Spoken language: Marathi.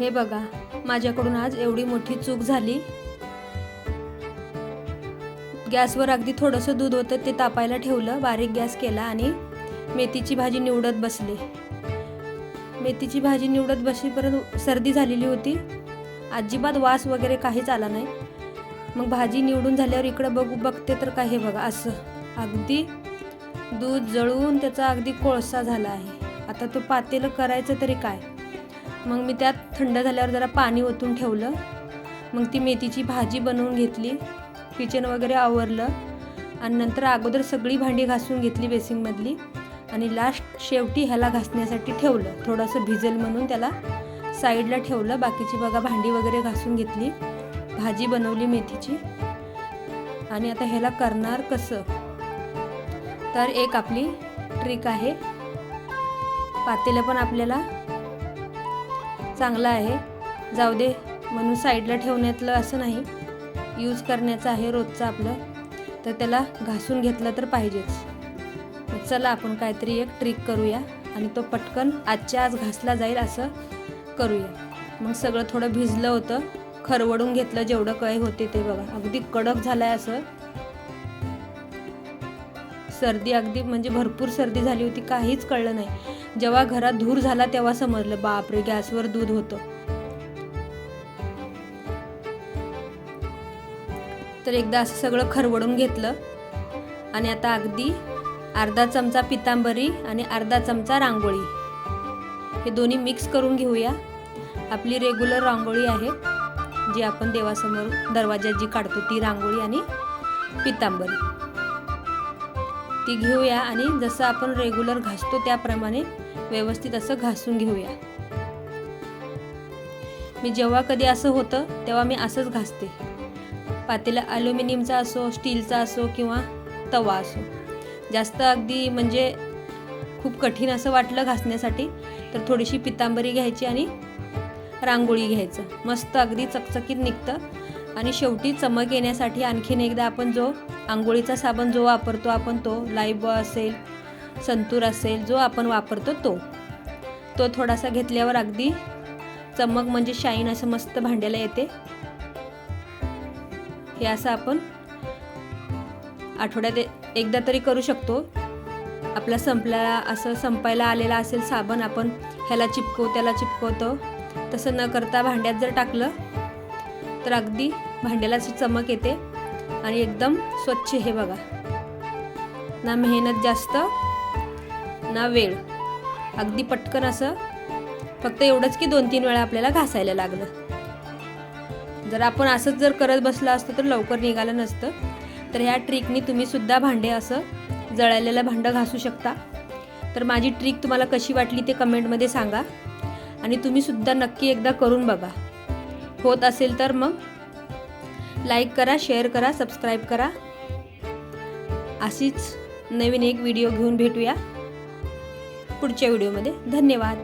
हे बघा माझ्याकडून आज एवढी मोठी चूक झाली. गॅसवर अगदी थोडंसं दूध होतं ते तापायला ठेवलं बारीक गॅस केला आणि मेथीची भाजी निवडत बसले. मेथीची भाजी निवडत बसेपर्यंत सर्दी झालेली होती. अजिबात वास वगैरे काहीच आला नाही. मग भाजी निवडून झाल्यावर इकडं बघू बघते तर काय हे बघा असं. अगदी दूध जळून त्याचा अगदी कोळसा झाला आहे. आता तो पातेलं करायचं तरी काय? मग मी त्यात थंड झाल्यावर जरा पाणी ओतून ठेवलं. मग ती मेथीची भाजी बनवून घेतली. किचन वगैरे आवरलं. आणि नंतर अगोदर सगळी भांडी घासून घेतली बेसिंगमधली आणि लास्ट शेवटी ह्याला घासण्यासाठी ठेवलं. थोडंसं भिजेल म्हणून त्याला साईडला ठेवलं. बाकीची बघा भांडी वगैरे घासून घेतली. भाजी बनवली मेथीची. आणि आता ह्याला करणार कसं? तर एक आपली ट्रिक आहे. पातेलं पण आपल्याला चांगला आहे. जाऊ दे म्हणून साईडला ठेवण्यातलं असं नाही. यूज करण्याचं आहे रोजचं आपलं. तर त्याला घासून घेतलं तर पाहिजेच. चला आपण काहीतरी एक ट्रिक करूया आणि तो पटकन आजच्या आज घासला जाईल असं करूया. मग सगळं थोडं भिजलं होतं. खरवडून घेतलं जेवढं काय होते ते बघा. अगदी कडक झालं आहे असं. सर्दी अगदी म्हणजे भरपूर सर्दी झाली होती काहीच कळलं नाही. जेव्हा घरात धूर झाला तेव्हा समजलं बापरे गॅसवर दूध होतं. तर एकदा असं सगळं खरवडून घेतलं आणि आता अगदी अर्धा चमचा पितांबरी आणि अर्धा चमचा रांगोळी. हे दोन्ही मिक्स करून घेऊया. आपली रेग्युलर रांगोळी आहे जी आपण देवासमोर दरवाज्यात जी काढतो ती रांगोळी आणि पितांबरी. ती घेऊया आणि जसं आपण रेग्युलर घासतो त्याप्रमाणे व्यवस्थित असं घासून घेऊया. मी जेव्हा कधी असं होतं तेव्हा मी असंच घासते. पातेला ॲल्युमिनियमचा असो स्टीलचा असो किंवा तवा असो. जास्त अगदी म्हणजे खूप कठीण असं वाटलं घासण्यासाठी तर थोडीशी पितांबरी घ्यायची आणि रांगोळी घ्यायचं. मस्त अगदी चकचकीत निघतं. आणि शेवटी चमक येण्यासाठी आणखीन एकदा आपण जो आंघोळीचा साबण जो वापरतो आपण तो लाईबॉय असेल संतूर असेल जो आपण वापरतो तो. तो थोडासा घेतल्यावर अगदी चमक म्हणजे शाईन असं मस्त भांड्याला येते. हे असं आपण आठवड्यात एकदा तरी करू शकतो. आपला संपला असं संपायला आलेला असेल साबण आपण ह्याला चिपकवू त्याला चिपकवतो. तसं न करता भांड्यात जर टाकलं तर अगदी भांड्याला अशी चमक येते आणि एकदम स्वच्छ हे बघा. ना मेहनत जास्त ना वेळ. अगदी पटकन असं फक्त एवढंच की दोन तीन वेळा आपल्याला घासायला लागलं. जर आपण असंच जर करत बसलं असतं तर लवकर निघालं नसतं. तर ह्या ट्रिकनी तुम्ही सुद्धा भांडे असं जळालेलं भांडं घासू शकता. तर माझी ट्रिक तुम्हाला कशी वाटली ते कमेंटमध्ये सांगा. आणि तुम्ही सुद्धा नक्की एकदा करून बघा. होत असेल तर मग लाईक करा शेअर करा सबस्क्राईब करा. अशीच नवीन एक व्हिडिओ घेऊन भेटूया पुढच्या व्हिडिओमध्ये धन्यवाद.